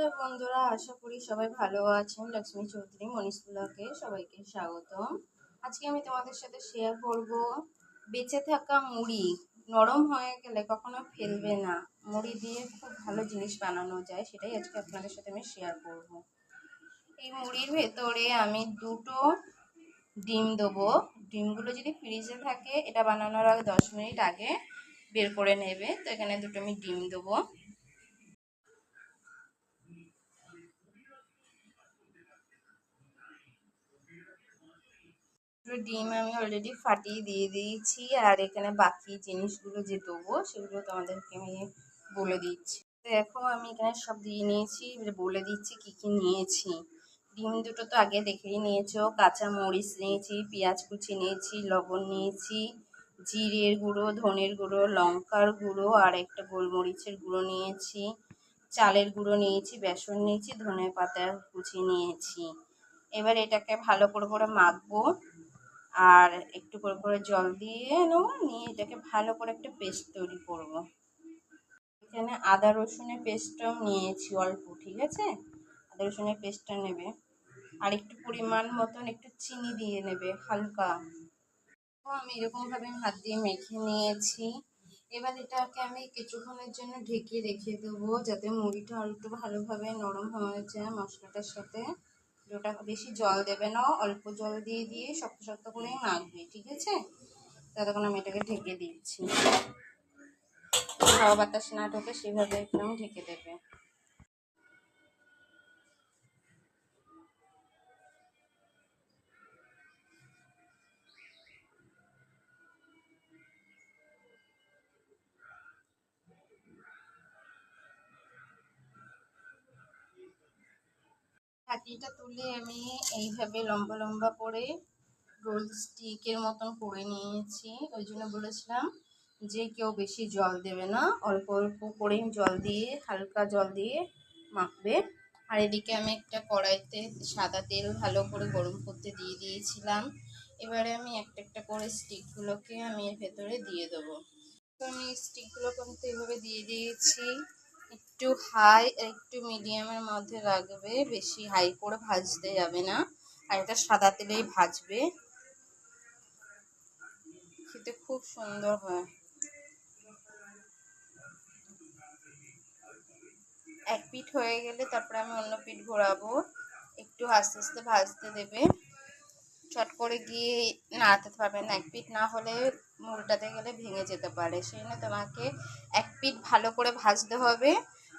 Hello বন্ধুরা, আশা করি সবাই ভালো আছেন। লক্ষ্মী চৌধুরী, মনীষ ব্লগে সবাইকে স্বাগতম। আজকে আমি তোমাদের সাথে শেয়ার করব বেঁচে থাকা মুড়ি। নরম হয়ে গেলে কখনো ফেলবে না। মুড়ি দিয়ে খুব ভালো জিনিস বানানো যায়, সেটাই আজকে আপনাদের সাথে আমি শেয়ার করব। এই মুড়ির ভেতরে আমি দুটো ডিম দেবো। ডিমগুলো যদি ফ্রিজে থাকে, এটা বানানোর আগে দশ মিনিট আগে বের করে নেবে। তো এখানে দুটো আমি ডিম দেবো। ডিম আমি অলরেডি ফাটিয়ে দিয়ে দিয়েছি, আর এখানে বাকি জিনিসগুলো যে দেবো, সেগুলো তোমাদেরকে আমি বলে দিচ্ছি। দেখো, আমি এখানে সব দিয়ে নিয়েছি বলে দিচ্ছি কি কি নিয়েছি। ডিম দুটো তো আগে দেখেই নিয়েছো, কাঁচা মরিচ নিয়েছি, পেঁয়াজ কুচি নিয়েছি, লবণ নিয়েছি, জিরের গুঁড়ো, ধনের গুঁড়ো, লঙ্কার গুঁড়ো, আর একটা গোলমরিচের গুঁড়ো নিয়েছি, চালের গুঁড়ো নিয়েছি, বেসন নিয়েছি ধনে পাতা কুচি নিয়েছি। এবার এটাকে ভালো করে করে মাখবো। আর একটু করে করে জল দিয়ে নেব, নিয়ে এটাকে ভালো করে একটা পেস্ট তৈরি করব। এখানে আদা রসুনের পেস্টটাও নিয়েছি অল্প, ঠিক আছে? আদা রসুনের পেস্টটা নেবে। আর একটু পরিমাণ মতন একটু চিনি দিয়ে নেবে, হালকা। আমি এরকমভাবে হাত দিয়ে মেখে নিয়েছি। এবার এটাকে আমি কিছুক্ষণের জন্য ঢেকে রেখে দেবো, যাতে মুড়িটা আর একটু ভালোভাবে নরম হয়ে যায় মশলাটার সাথে। ওটা বেশি জল দেবে না, অল্প জল দিয়ে দিয়ে শক্ত শক্ত করে মাখবে, ঠিক আছে? ততক্ষণ আমি এটাকে ঢেকে দিচ্ছি। হাওয়া বাতাস না ঢোকে সেভাবে একদম ঢেকে দেবে। ছাতিটা তুলে আমি এইভাবে লম্বা লম্বা করে রোল স্টিকের মতন করে নিয়েছি। ওই জন্য বলেছিলাম যে কেউ বেশি জল দেবে না, অল্প অল্প করেই জল দিয়ে, হালকা জল দিয়ে মাখবে। আর এদিকে আমি একটা কড়াইতে সাদা তেল ভালো করে গরম করতে দিয়ে দিয়েছিলাম। এবারে আমি একটা একটা করে স্টিকগুলোকে আমি এর ভেতরে দিয়ে দেবো। তো আমি স্টিকগুলো কিন্তু এভাবে দিয়ে দিয়েছি। একটু হাই একটু মিডিয়ামের মধ্যে রাখবে, বেশি হাই করে ভাজতে যাবে না। আর এটা সাদা তেলেই ভাজবে। খেতে খুব সুন্দর হয়। এক পিঠ হয়ে গেলে তারপরে আমি অন্য পিঠ ঘোরাবো। একটু আস্তে আস্তে ভাজতে দেবে। চট করে গিয়ে নাড়াতে পারবে না। এক পিঠ না হলে উল্টাতে গেলে ভেঙে যেতে পারে। সেই জন্য তোমাকে এক পিঠ ভালো করে ভাজতে হবে।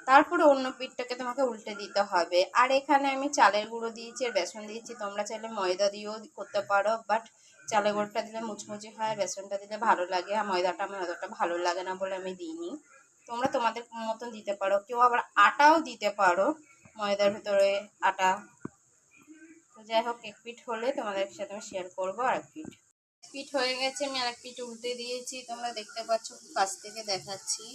তারপরে অন্য পিঠটাকে তোমাকে উল্টে দিতে হবে। আর এখানে আমি চালের গুঁড়ো দিয়েছি আর বেসন দিয়েছি। তোমরা চাইলে ময়দা দিয়েও করতে পারো বাট চালের গুঁড়োটা দিলে মুচমুচে হয়, বেসনটা দিলে ভালো লাগে। আর ময়দাটা অতটা ভালো লাগে না বলে আমি দিইনি। তোমরা তোমাদের মতন দিতে পারো। কেউ আবার আটাও দিতে পারো, ময়দার ভেতরে আটা। তো যাই হোক, এক পিঠ হলে তোমাদের সাথে আমি শেয়ার করব আর এক পিঠ পিঠ হয়ে গেছে, আমি আরেক পিঠ উল্টে দিয়েছি। তোমরা দেখতে পাচ্ছ কাছ থেকে দেখাচ্ছি।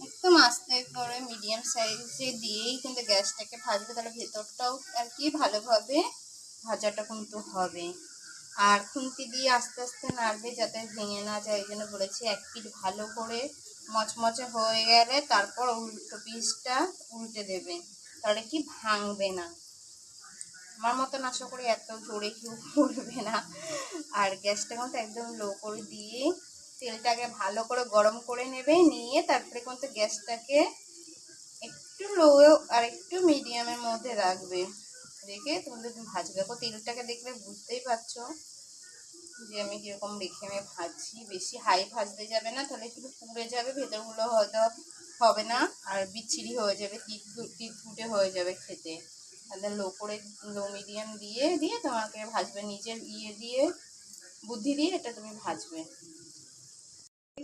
একদম আস্তে করে মিডিয়াম সাইজে দিয়েই কিন্তু গ্যাসটাকে ভাজবে, তাহলে ভেতরটাও আর কি ভালোভাবে ভাজাটা কিন্তু হবে। আর খুন্তি দিয়ে আস্তে আস্তে নাড়বে যাতে ভেঙে না যায়, এই জন্য বলেছি এক পিঠ ভালো করে মচমচে হয়ে গেলে তারপর উল্টো পিসটা উল্টে দেবে, তাহলে কি ভাঙবে না। আমার মতন আশা করি এত জোরে কেউ করবে না। আর গ্যাসটা কিন্তু একদম লো করে দিয়ে তেলটাকে ভালো করে গরম করে নেবে, নিয়ে তারপরে কিন্তু গ্যাসটাকে একটু লো আর একটু মিডিয়ামের মধ্যে রাখবে। রেখে তোমাদের ভাজবে। দেখো তেলটাকে দেখলে বুঝতেই পারছ যে আমি কীরকম রেখে আমি ভাজছি। বেশি হাই ভাজতে যাবে না, তাহলে একটু পুড়ে যাবে, ভেতরগুলো হয়তো হবে না আর বিচ্ছিরি হয়ে যাবে, তিত তিত ফুটে হয়ে যাবে খেতে। তাহলে লো করে লো মিডিয়াম দিয়ে দিয়ে তোমাকে ভাজবে। নিজের ইয়ে দিয়ে, বুদ্ধি দিয়ে এটা তুমি ভাজবে।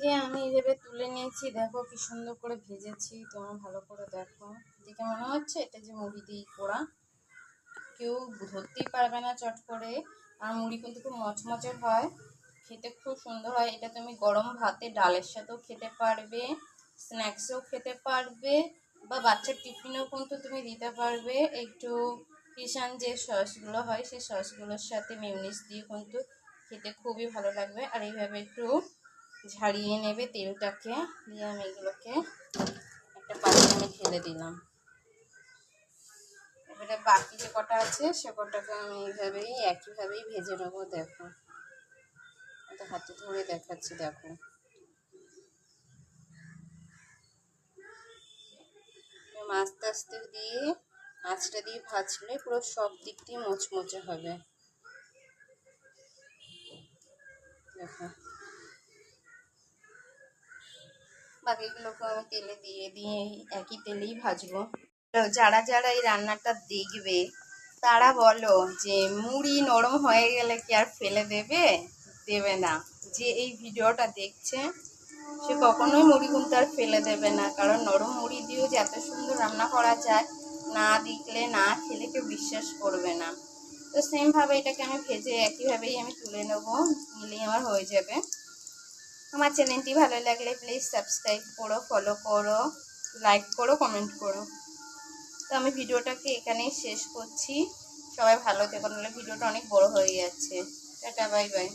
যে আমি এইভাবে তুলে নিয়েছি, দেখো কি সুন্দর করে ভেজেছি, তোমার ভালো করে দেখো। দেখে মনে হচ্ছে এটা যে মুড়ি দিয়ে পোড়া। কেউ ধরতেই পারবে না চট করে। আর মুড়ি কিন্তু খুব মচমচের হয়, খেতে খুব সুন্দর হয়। এটা তুমি গরম ভাতে ডালের সাথেও খেতে পারবে, স্ন্যাক্সেও খেতে পারবে, বা বাচ্চার টিফিনেও কিন্তু তুমি দিতে পারবে। একটু কিষান যে সসগুলো হয়, সেই সসগুলোর সাথে মিউনিস দিয়ে কিন্তু খেতে খুবই ভালো লাগবে। আর এইভাবে একটু ঝাড়িয়ে নেবে তেলটাকে, দিয়ে আমি এগুলোকে একটা পাত্রে আমি ঢেলে দিলাম। এবারে বাকি যে কটা আছে, সে কটাকে আমি এইভাবেই, একইভাবেই ভেজে নেব, দেখো। হাতে ধরে দেখাচ্ছি, দেখো। আস্তে আস্তে দিয়ে, আঁচটা দিয়ে ভাজলে পুরো সব দিক দিয়ে মোচমোচে হবে দেখো বাকিগুলোকে আমি তেলে দিয়ে দিয়ে একই তেলেই ভাজবো। যারা যারা এই রান্নাটা দেখবে, তারা বলো যে মুড়ি নরম হয়ে গেলে কি আর ফেলে দেবে? দেবে না। যে এই ভিডিওটা দেখছে, সে কখনোই মুড়ি কিন্তু আর ফেলে দেবে না। কারণ নরম মুড়ি দিয়েও যে এত সুন্দর রান্না করা যায়, না দেখলে, না খেলে কেউ বিশ্বাস করবে না। তো সেমভাবে এটাকে আমি ভেজে একইভাবেই আমি তুলে নেব, নিলেই আমার হয়ে যাবে। আমার চ্যানেলটি ভালো লাগলে প্লিজ সাবস্ক্রাইব করো ফলো করো লাইক করো কমেন্ট করো। তো আমি ভিডিওটাকে এখানেই শেষ করছি। সবাই ভালো থেকো, নাহলে ভিডিওটা অনেক বড় হয়ে যাচ্ছে। Tata bye bye